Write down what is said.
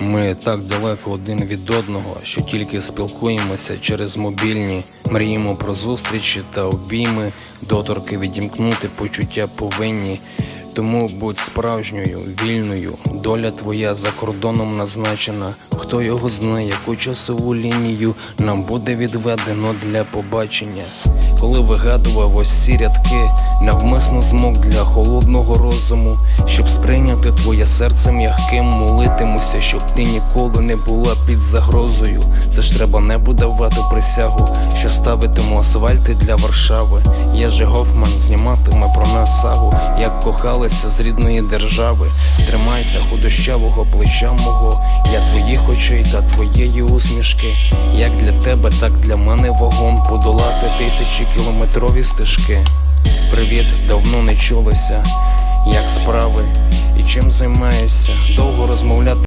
Ми так далеко один від одного, що тільки спілкуємося через мобільні, мріємо про зустрічі та обійми, доторки відімкнути почуття повинні. Тому будь справжньою, вільною, доля твоя за кордоном назначена. Хто його знає, яку часову лінію нам буде відведено для побачення. Коли вигадував ось ці рядки, навмисно змог для холодного розуму, щоб сприйняти твоє серце м'яким, молитимуся, щоб ти ніколи не була під загрозою. Це ж треба небу давати присягу, що ставитиму асфальти для Варшави. Я же Гофман зніматиме про нас сагу, як кохалися з рідної держави. Тримайся худощавого плеча мого, я твоїх очей та твоєї усмішки. Як для тебе, так для мене вогом подолати тисячі кілометрові стежки. Привіт, давно не чулося, як справи і чим займаюся. Довго розмовляти.